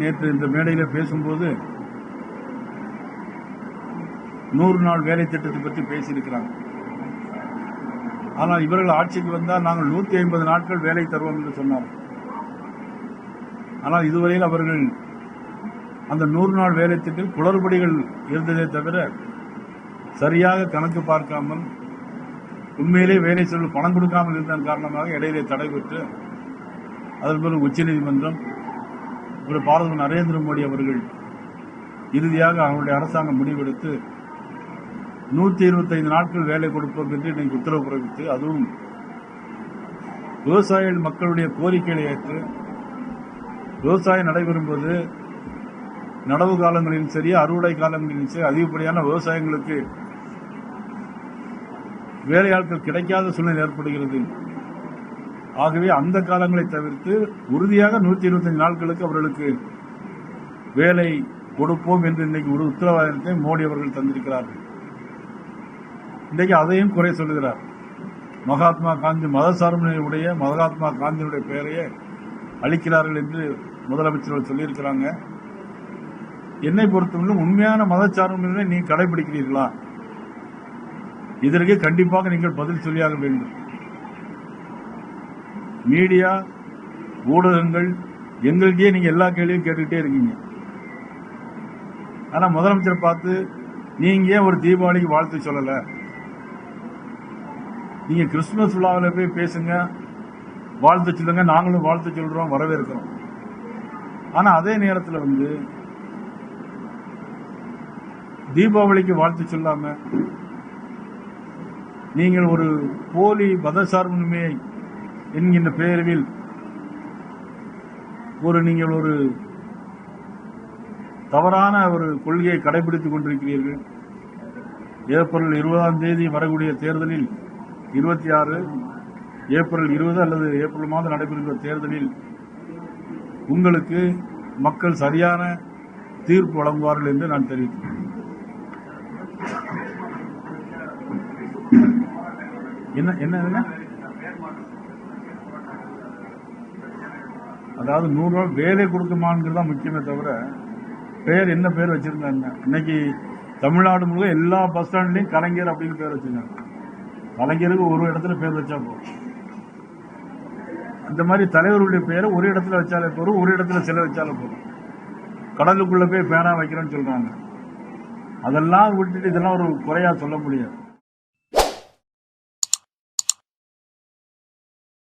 நேற்று இந்த மேடையில் பேசும்போது நூறு நாள் வேலை திட்டத்தை பற்றி பேசியிருக்கிறாங்க. ஆனால் இவர்கள் ஆட்சிக்கு வந்தால் நாங்கள் நூற்றி ஐம்பது நாட்கள் வேலை தருவோம் என்று சொன்னார். ஆனால் இதுவரையில் அவர்கள் அந்த நூறு நாள் வேலை திட்டத்தில் குளறுபடிகள் இருந்ததே தவிர சரியாக கணக்கு பார்க்காமல் உண்மையிலே வேலை செல்வ பணம் கொடுக்காமல் இருந்ததன் காரணமாக இடையிலே தடை பெற்று அதன் பிறகு உச்சநீதிமன்றம் ஒரு பாரத நரேந்திர மோடி அவர்கள் இறுதியாக அவருடைய அரசாங்கம் முடிவெடுத்து நூற்றி இருபத்தைந்து நாட்கள் வேலை கொடுப்போம் என்று இன்னைக்கு உத்தரவு பிறப்பித்து அதுவும் விவசாயிகள் மக்களுடைய கோரிக்கைகளை ஏற்று விவசாயம் நடைபெறும்போது நடவு காலங்களிலும் சரி அறுவடை காலங்களிலும் சரி அதிகப்படியான விவசாயங்களுக்கு வேலையாட்கள் கிடைக்காத சூழ்நிலை ஏற்படுகிறது. ஆகவே அந்த காலங்களை தவிர்த்து உறுதியாக நூற்றி இருபத்தஞ்சு நாட்களுக்கு அவர்களுக்கு வேலை கொடுப்போம் என்று இன்னைக்கு ஒரு உத்தரவாதத்தை மோடி அவர்கள் தந்திருக்கிறார்கள். இன்றைக்கு அதையும் குறை சொல்லுகிறார். மகாத்மா காந்தி மதசார்பினுடைய மகாத்மா காந்தியினுடைய பெயரையே அளிக்கிறார்கள் என்று முதலமைச்சர்கள் சொல்லியிருக்கிறாங்க. என்னை பொறுத்தவரை உண்மையான மதச்சார்பினை நீ கடைபிடிக்கிறீர்களா? இதற்கு கண்டிப்பாக நீங்கள் பதில் சொல்லியாக வேண்டும். மீடியா ஊடகங்கள் எங்களுக்கே நீங்க எல்லா கேள்வியும் கேட்டுக்கிட்டே இருக்கீங்க. ஆனா முதலமைச்சர் பார்த்து நீங்க ஏன் ஒரு தீபாவளிக்கு வாழ்த்து சொல்லல? நீங்க கிறிஸ்துமஸ் விழாவில் போய் பேசுங்க வாழ்த்து சொல்லுங்க நாங்களும் வாழ்த்து சொல்றோம் வரவேற்கிறோம். ஆனா அதே நேரத்தில் வந்து தீபாவளிக்கு வாழ்த்து சொல்லாம நீங்கள் ஒரு போலி மதசார்புரிமை என்கின்ற பெயரில் ஒரு நீங்கள் ஒரு தவறான ஒரு கொள்கையை கடைபிடித்துக் கொண்டிருக்கிறீர்கள். ஏப்ரல் இருபதாம் தேதி வரக்கூடிய தேர்தலில் இருபத்தி ஆறு ஏப்ரல் இருபது அல்லது ஏப்ரல் மாதம் நடைபெறுகிற தேர்தலில் உங்களுக்கு மக்கள் சரியான தீர்ப்பு வழங்குவார்கள் என்று நான் தெரிவித்தேன் என்ன என்ன என்ன? அதாவது நூறுரூவா வேலை கொடுக்குமான்னு தான் முக்கியமே தவிர பேர் என்ன பேர் வச்சிருந்தாங்க இன்னைக்கு தமிழ்நாடு முழுக்க எல்லா பஸ் ஸ்டாண்ட்லேயும் கலைஞர் அப்படின்னு பேர் வச்சிருந்தாங்க கலைஞருக்கு ஒரு இடத்துல பேர் வச்சா போதும். அந்த மாதிரி தலைவருடைய பேரை ஒரு இடத்துல வச்சாலே போதும் ஒரு இடத்துல சிலை வச்சாலே போதும். கடலுக்குள்ள போய் பேனா வைக்கிறோன்னு சொல்றாங்க. அதெல்லாம் விட்டுட்டு இதெல்லாம் ஒரு குறையா சொல்ல முடியாது.